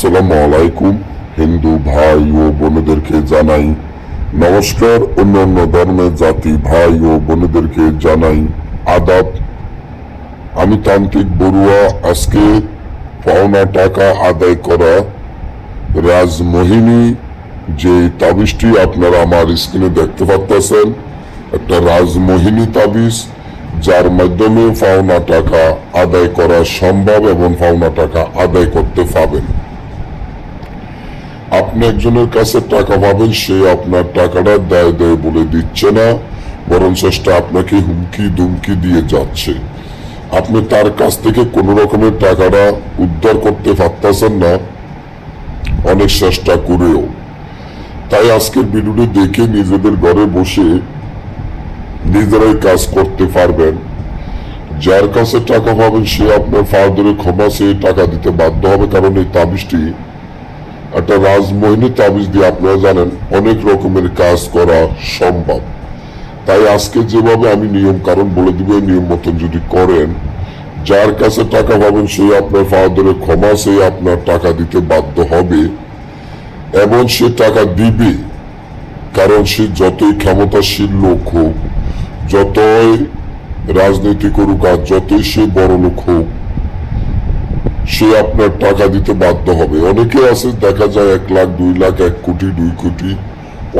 আসসালামু আলাইকুম হিন্দু ভাই ও বোনেদেরকে জানাই নমস্কার। অন্য অন্য ধর্মের জাতি ভাই ও বোনেদেরকে জানাই আদাব। আমি তান্ত্রিক বড়ুয়া, আজকে পাওনা টাকা আদায় করা রাজমোহিনী, যে তাবিজটি আপনারা আমার স্ক্রিনে দেখতে পাচ্ছেন একটা রাজমোহিনী তাবিজ, যার মাধ্যমে পাওনা টাকা আদায় করা সম্ভব এবং পাওনা টাকা আদায় করতে পাবেন আপনি একজনের কাছে টাকা পাবেন, সে আপনার টাকাটা দেয় দেয় বলে দিচ্ছে না, বরং চেষ্টা আপনাকে হুমকি দুমকি দিয়ে যাচ্ছে। আপনি তার কাছ থেকে কোনো রকমের টাকাটা উদ্ধার করতে পারতেছেন না, অনেক চেষ্টা করেও। তাই আজকের ভিডিওটি দেখে নিজেদের ঘরে বসে নিজেরাই কাজ করতে পারবেন। যার কাছে টাকা পাবেন, সে আপনার ফাদরে ক্ষমা সে টাকা দিতে বাধ্য হবে, কারণ এই তাবিজটি একটা রাজমোহিনী তাবিজ দিয়ে আপনারা জানেন অনেক রকমের কাজ করা সম্ভব। তাই আজকে যেভাবে আমি নিয়ম কারণ বলে দিব নিয়ম মতন যদি করেন, যার কাছে টাকা পাবেন সে আপনার ফাদরে ক্ষমা, সে আপনার টাকা দিতে বাধ্য হবে। এবং সে টাকা দিবে, কারণ সে যতই ক্ষমতাশীল লোক হোক, যতই রাজনীতি করুক আর যতই সে বড় লোক হোক সে আপনার টাকা দিতে বাধ্য হবে। অনেকে আছে দেখা যায় এক লাখ, দুই লাখ, এক কোটি, দুই কোটি।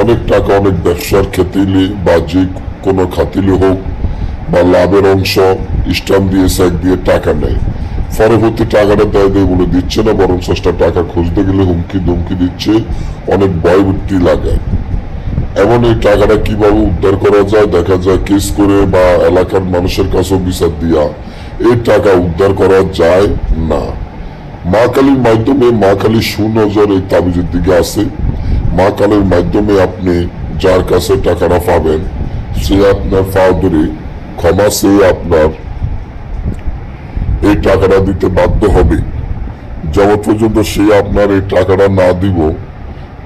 অনেক টাকা অনেক ব্যবসার ক্ষেত্রে বা যে কোনো খাতিলে হোক বা লাভের অংশ স্টাম্প দিয়ে, স্যাক দিয়ে টাকা নেয়। পরবর্তী টাকাটা দেয় দেয় বলে দিচ্ছে না বরং চেষ্টা টাকা খুঁজতে গেলে হুমকি ধুমকি দিচ্ছে, অনেক ভয়ভীতি লাগায় এমন এই টাকাটা কীভাবে উদ্ধার করা যায়? দেখা যায় কেস করে বা এলাকার মানুষের কাছেও বিচার দিয়া এই টাকা উদ্ধার করা যায় না। মা কালীর মাধ্যমে মা কালী সুনজর তাবিজের দিকে আসে। মা কালীর মাধ্যমে আপনি যার কাছে টাকাটা পাবেন সে আপনার ফাও ধরে ক্ষমা সে আপনার এই টাকাটা দিতে বাধ্য হবে। যত পর্যন্ত সে আপনার এই টাকাটা না দিব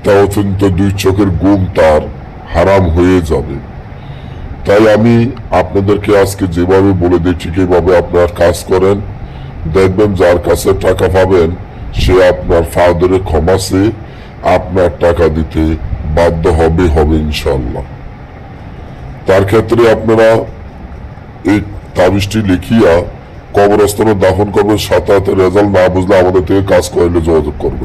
তত পর্যন্ত দুই চোখের গুম তার হারাম হয়ে যাবে। তাই আমি আপনাদেরকে আজকে যেভাবে বলে দিই ঠিক এইভাবে আপনার কাজ করেন। দেখবেন যার কাছে টাকা পাবেন, সে আপনার ফাদারে ক্ষমাসে আপনার টাকা দিতে বাধ্য হবে হবে ইনশাল্লাহ তার ক্ষেত্রে আপনারা এই তাবিজটি লিখিয়া কবরস্থানে দাফন করবেন, সাথে রেজাল্ট না বুঝলে আমাদের থেকে কাজ করলে যোগাযোগ করবে